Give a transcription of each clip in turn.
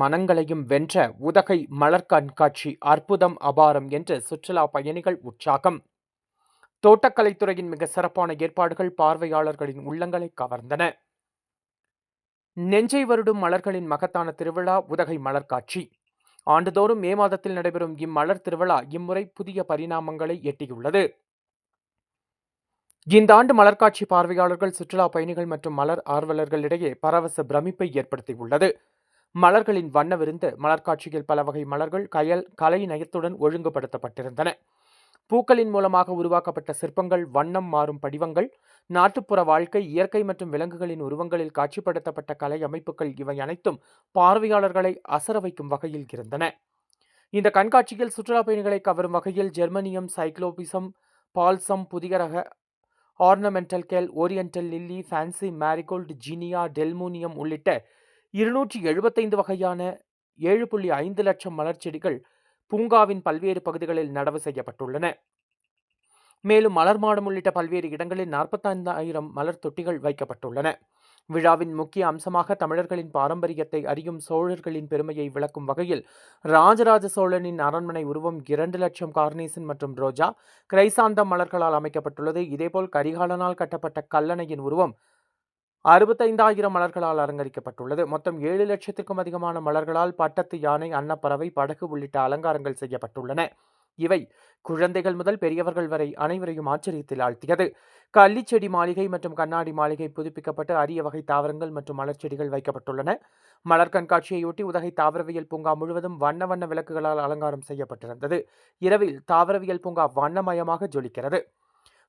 மனங்களையும் வென்ற உதகை மலர் கண்காட்சி அற்புதம் அபாரம் என்று சுற்றுலா பயணிகள் உற்சாகம். தோட்டக்கலைத்துறையின் மிக சிறப்பான ஏற்பாடுகள் பார்வையாளர்களின் உள்ளங்களை கவர்ந்தன. நெஞ்சை வருடும் மலர்களின் மகத்தான திருவிழா உதகை மலர் காட்சி. ஆண்டுதோறும் மே மாதத்தில் நடைபெறும் இம்மலர் திருவிழா இம்முறை புதிய பரிணாமங்களை எட்டியுள்ளது. இந்த ஆண்டு மலர்காட்சி பார்வையாளர்கள் சுற்றுலா பயணிகள் மற்றும் மலர் ஆர்வலர்களிடையே பரவச பிரமிப்பை ஏற்படுத்தியுள்ளது. மலர்களின் வண்ண விருந்து மலர்காட்சியில் பல வகை மலர்கள் கயல் கலை நயத்துடன் ஒழுங்குபடுத்தப்பட்டிருந்தன. பூக்களின் மூலமாக உருவாக்கப்பட்ட சிற்பங்கள் வண்ணம் மாறும் படிவங்கள் நாட்டுப்புற வாழ்க்கை இயற்கை மற்றும் விலங்குகளின் உருவங்களில் காட்சிப்படுத்தப்பட்ட கலை அமைப்புகள் இவை அனைத்தும் பார்வையாளர்களை அசர வைக்கும் வகையில் இருந்தன. இந்த கண்காட்சியில் சுற்றுலா பயணிகளை கவரும் வகையில் ஜெர்மனியம் சைக்ளோபிசம் பால்சம் புதிய ரக ornamental kale oriental lily fancy marigold zinnia delphinium உள்ளிட்ட இருநூற்றி எழுபத்தைந்து வகையான ஏழு புள்ளி ஐந்து லட்சம் மலர் செடிகள் பூங்காவின் பல்வேறு பகுதிகளில் நடவு செய்யப்பட்டுள்ளன. மேலும் மலர் மாடம் உள்ளிட்ட பல்வேறு இடங்களில் நாற்பத்தைந்தாயிரம் மலர் தொட்டிகள் வைக்கப்பட்டுள்ளன. விழாவின் முக்கிய அம்சமாக தமிழர்களின் பாரம்பரியத்தை அறியும் சோழர்களின் பெருமையை விளக்கும் வகையில் ராஜராஜ சோழனின் அரண்மனை உருவம் இரண்டு லட்சம் கார்னேசன் மற்றும் ரோஜா கிரைசாந்தம் மலர்களால் அமைக்கப்பட்டுள்ளது. இதேபோல் கரிகாலனால் கட்டப்பட்ட கல்லணையின் உருவம் அறுபத்தைந்தாயிரம் மலர்களால் அலங்கரிக்கப்பட்டுள்ளது. மொத்தம் ஏழு லட்சத்துக்கும் அதிகமான மலர்களால் பட்டத்து யானை அன்னப்பறவை படகு உள்ளிட்ட அலங்காரங்கள் செய்யப்பட்டுள்ளன. இவை குழந்தைகள் முதல் பெரியவர்கள் வரை அனைவரையும் ஆச்சரியத்தில் ஆழ்த்தியது. கள்ளிச்செடி மாளிகை மற்றும் கண்ணாடி மாளிகை புதுப்பிக்கப்பட்டு அரிய வகை தாவரங்கள் மற்றும் மலர்ச்செடிகள் வைக்கப்பட்டுள்ளன. மலர் கண்காட்சியையொட்டி உதகை தாவரவியல் பூங்கா முழுவதும் வண்ண வண்ண விளக்குகளால் அலங்காரம் செய்யப்பட்டிருந்தது. இரவில் தாவரவியல் பூங்கா வண்ணமயமாக ஜொலிக்கிறது.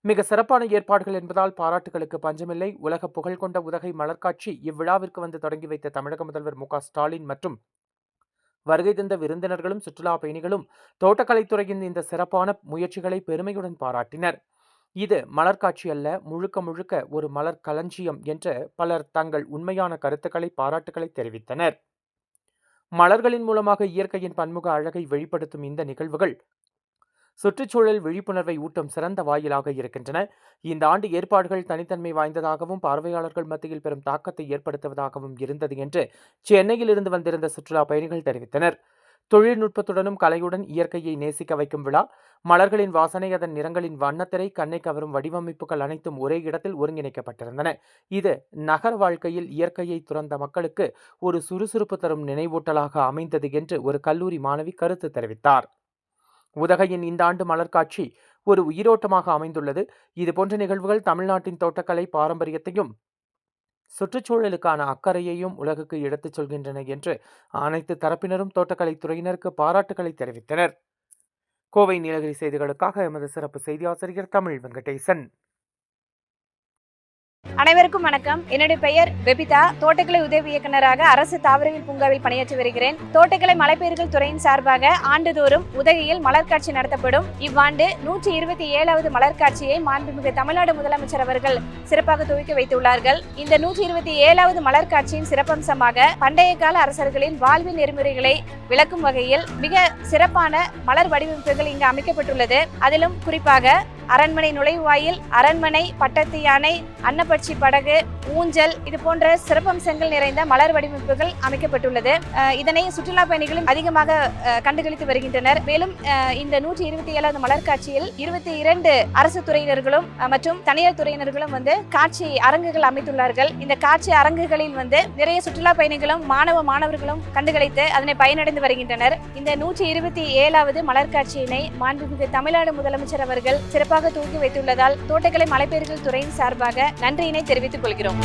மிக சிறப்பான ஏற்பாடுகள் என்பதால் பாராட்டுகளுக்கு பஞ்சமில்லை. உலக புகழ் கொண்ட உதகை மலர்காட்சி இவ்விழாவிற்கு வந்து தொடங்கி வைத்த தமிழக முதல்வர் மு ஸ்டாலின் மற்றும் வருகை தந்த விருந்தினர்களும் சுற்றுலா பயணிகளும் தோட்டக்கலைத்துறையின் இந்த சிறப்பான முயற்சிகளை பெருமையுடன் பாராட்டினர். இது மலர்காட்சி அல்ல முழுக்க முழுக்க ஒரு மலர் களஞ்சியம் என்று பலர் தங்கள் உண்மையான கருத்துக்களை பாராட்டுகளை தெரிவித்தனர். மலர்களின் மூலமாக இயற்கையின் பன்முக அழகை வெளிப்படுத்தும் இந்த நிகழ்வுகள் சுற்றுச்சூழல் விழிப்புணர்வை ஊட்டும் சிறந்த வாயிலாக இருக்கின்றன. இந்த ஆண்டு ஏற்பாடுகள் தனித்தன்மை வாய்ந்ததாகவும் பார்வையாளர்கள் மத்தியில் பெரும் தாக்கத்தை ஏற்படுத்துவதாகவும் இருந்தது என்று சென்னையில் இருந்து வந்திருந்த சுற்றுலா பயணிகள் தெரிவித்தனர். தொழில்நுட்பத்துடனும் கலையுடன் இயற்கையை நேசிக்க வைக்கும் விழா மலர்களின் வாசனை அதன் நிறங்களின் வண்ணத்திரை கண்ணை கவரும் வடிவமைப்புகள் அனைத்தும் ஒரே இடத்தில் ஒருங்கிணைக்கப்பட்டிருந்தன. இது நகர வாழ்க்கையில் இயற்கையை துறந்த மக்களுக்கு ஒரு சுறுசுறுப்பு தரும் நினைவூட்டலாக அமைந்தது என்று ஒரு கல்லூரி மாணவி கருத்து தெரிவித்தார். உதகையின் இந்த ஆண்டு மலர்காட்சி ஒரு உயிரோட்டமாக அமைந்துள்ளது. இதுபோன்ற நிகழ்வுகள் தமிழ்நாட்டின் தோட்டக்கலை பாரம்பரியத்தையும் சுற்றுச்சூழலுக்கான அக்கறையையும் உலகுக்கு எடுத்துச் சொல்கின்றன என்று அனைத்து தரப்பினரும் தோட்டக்கலைத் துறையினருக்கு பாராட்டுகளை தெரிவித்தனர். கோவை நீலகிரி செய்திகளுக்காக எமது சிறப்பு செய்தி ஆசிரியர் தமிழ் வெங்கடேசன். அனைவருக்கும் வணக்கம். என்னுடைய பெயர் பெபிதா தோட்டக்கலை உதவி இயக்குநராக அரசு தாவரவியல் பூங்காவில் பணியாற்றி வருகிறேன். தோட்டக்கலை மலைப்பயிர்கள் துறையின் சார்பாக ஆண்டுதோறும் உதகையில் மலர்காட்சி நடத்தப்படும். இவ்வாண்டு நூற்றி இருபத்தி ஏழாவது மலர்காட்சியை மாண்புமிகு தமிழ்நாடு முதலமைச்சர் அவர்கள் சிறப்பாக துவக்கி வைத்துள்ளார்கள். இந்த நூற்றி இருபத்தி ஏழாவது மலர்காட்சியின் சிறப்பம்சமாக பண்டைய கால அரசர்களின் வாழ்வு நெறிமுறைகளை விளக்கும் வகையில் மிக சிறப்பான மலர் வடிவமைப்புகள் இங்கு அமைக்கப்பட்டுள்ளது. அதிலும் குறிப்பாக அரண்மனை நுழைவாயில் அரண்மனை பட்டத்து யானை அன்னப்பட்சி படகு ஊஞ்சல் இது போன்ற சிறப்பம்சங்கள் நிறைந்த மலர் வடிவமைப்புகள் அமைக்கப்பட்டுள்ளது. இதனை சுற்றுலா பயணிகளும் அதிகமாக கண்டுகளித்து வருகின்றனர். மேலும் இந்த நூற்றி இருபத்தி ஏழாவது மலர் காட்சியில் இருபத்தி இரண்டு அரசு துறையினர்களும் மற்றும் தனியார் துறையினர்களும் வந்து காட்சி அரங்குகள் அமைத்துள்ளார்கள். இந்த காட்சி அரங்குகளில் வந்து நிறைய சுற்றுலா பயணிகளும் மாணவ மாணவர்களும் கண்டுகளித்து அதனை பயனடைந்து வருகின்றனர். இந்த நூற்றி இருபத்தி ஏழாவது மலர் காட்சியினை மாண்புமிகு தமிழ்நாடு முதலமைச்சர் அவர்கள் சிறப்பாக தூக்கி வைத்துள்ளதால் தோட்டக்கலை மலைப்பயிர்கள் துறையின் சார்பாக நன்றியினை தெரிவித்துக் கொள்கிறோம்.